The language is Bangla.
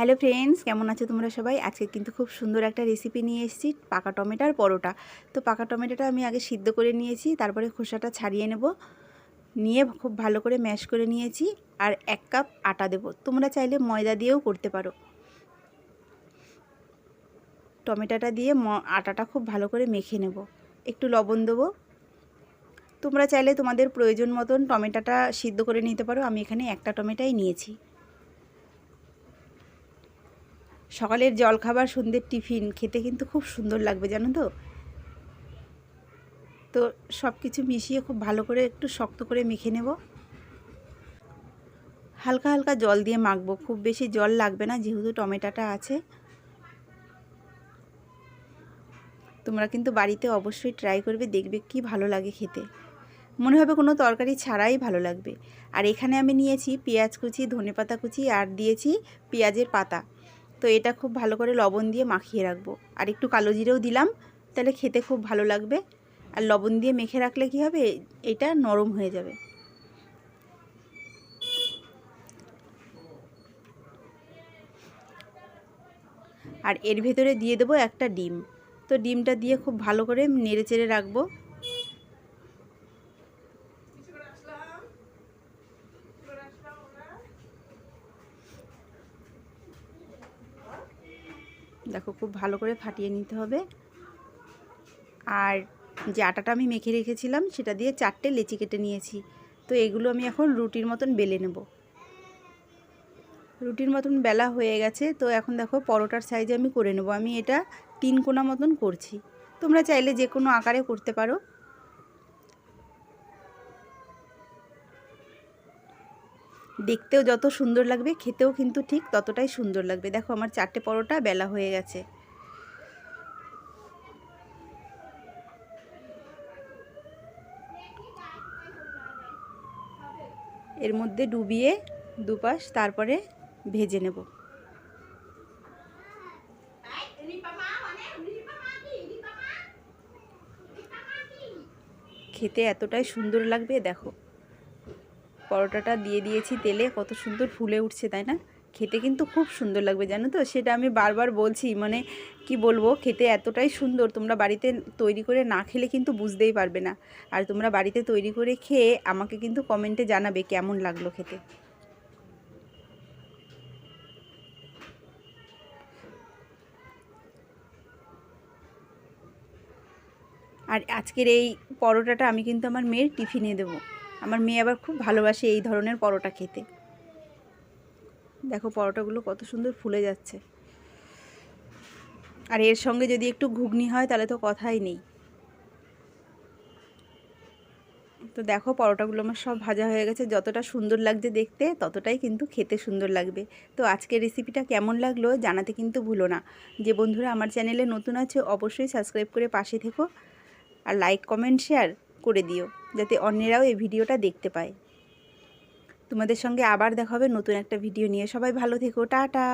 হ্যালো ফ্রেন্ডস, কেমন আছো তোমরা সবাই? আজকে কিন্তু খুব সুন্দর একটা রেসিপি নিয়ে এসেছি, পাকা টমেটোর পরোটা। তো পাকা টমেটোটা আমি আগে সিদ্ধ করে নিয়েছি, তারপরে খোসাটা ছাড়িয়ে নেব। নিয়ে খুব ভালো করে ম্যাশ করে নিয়েছি, আর এক কাপ আটা দেব। তোমরা চাইলে ময়দা দিয়েও করতে পারো। টমেটোটা দিয়ে আটাটা খুব ভালো করে মেখে নেব। একটু লবণ দেবো। তোমরা চাইলে তোমাদের প্রয়োজন মতন টমেটোটা সিদ্ধ করে নিতে পারো। আমি এখানে একটা টমেটাই নিয়েছি। সকালের জলখাবার, সন্ধ্যের টিফিন খেতে কিন্তু খুব সুন্দর লাগবে, জানো তো? তো সব কিছু মিশিয়ে খুব ভালো করে একটু শক্ত করে মেখে নেব। হালকা হালকা জল দিয়ে মাখবো, খুব বেশি জল লাগবে না, যেহেতু টমেটোটা আছে। তোমরা কিন্তু বাড়িতে অবশ্যই ট্রাই করবে, দেখবে কি ভালো লাগে খেতে। মনে হবে কোনো তরকারি ছাড়াই ভালো লাগবে। আর এখানে আমি নিয়েছি পেঁয়াজ কুচি, ধনেপাতা কুচি, আর দিয়েছি পেঁয়াজের পাতা। তো এটা খুব ভালো করে লবণ দিয়ে মাখিয়ে রাখব। আর একটু কালো জিরেও দিলাম, তাহলে খেতে খুব ভালো লাগবে। আর লবণ দিয়ে মেখে রাখলে কি হবে? এটা নরম হয়ে যাবে। আর এর ভেতরে দিয়ে দেবো একটা ডিম। তো ডিমটা দিয়ে খুব ভালো করে নেড়ে চেড়ে রাখব। দেখো খুব ভালো করে ফাটিয়ে নিতে হবে। আর যে আটাটা আমি মেখে রেখেছিলাম, সেটা দিয়ে চারটে লেচি কেটে নিয়েছি। তো এগুলো আমি এখন রুটির মতন বেলে নেব। রুটির মতন বেলা হয়ে গেছে, তো এখন দেখো পরোটার সাইজে আমি করে নেব। আমি এটা তিন কোনা মতন করছি। তোমরা চাইলে যে কোনো আকারে করতে পারো। দেখতেও যত সুন্দর লাগবে, খেতেও কিন্তু ঠিক ততটাই সুন্দর লাগবে। দেখো আমার চারটে পরোটা বেলা হয়ে গেছে। এর মধ্যে ডুবিয়ে দুপাশ তারপরে ভেজে নেব। খেতে এতটাই সুন্দর লাগবে, দেখো। পরোটাটা দিয়ে দিয়েছি তেলে। কত সুন্দর ফুলে উঠছে, তাই না? খেতে কিন্তু খুব সুন্দর লাগবে, জানো তো? সেটা আমি বারবার বলছি মানে কি বলব, খেতে এতটাই সুন্দর, তোমরা বাড়িতে তৈরি করে না খেলে কিন্তু বুঝতেই পারবে না। আর তোমরা বাড়িতে তৈরি করে খেয়ে আমাকে কিন্তু কমেন্টে জানাবে কেমন লাগল খেতে। আর আজকের এই পরোটাটা আমি কিন্তু আমার মেয়ের টিফিনে দেবো। আমার মেয়ে আবার খুব ভালোবাসে এই ধরনের পরোটা খেতে। দেখো পরোটাগুলো কত সুন্দর ফুলে যাচ্ছে। আর এর সঙ্গে যদি একটু ঘুগনি হয় তাহলে তো কথাই নেই। তো দেখো পরোটাগুলো আমার সব ভাজা হয়ে গেছে। যতটা সুন্দর লাগছে দেখতে, ততটাই কিন্তু খেতে সুন্দর লাগবে। তো আজকের রেসিপিটা কেমন লাগল জানাতে কিন্তু ভুলো না। যে বন্ধুরা আমার চ্যানেলে নতুন আছে অবশ্যই সাবস্ক্রাইব করে পাশে থেকো। আর লাইক, কমেন্ট, শেয়ার করে দিও, যাতে অন্যেরাও এই ভিডিওটা দেখতে পায়। তোমাদের সঙ্গে আবার দেখা হবে নতুন একটা ভিডিও নিয়ে। সবাই ভালো থেকো। টাটা।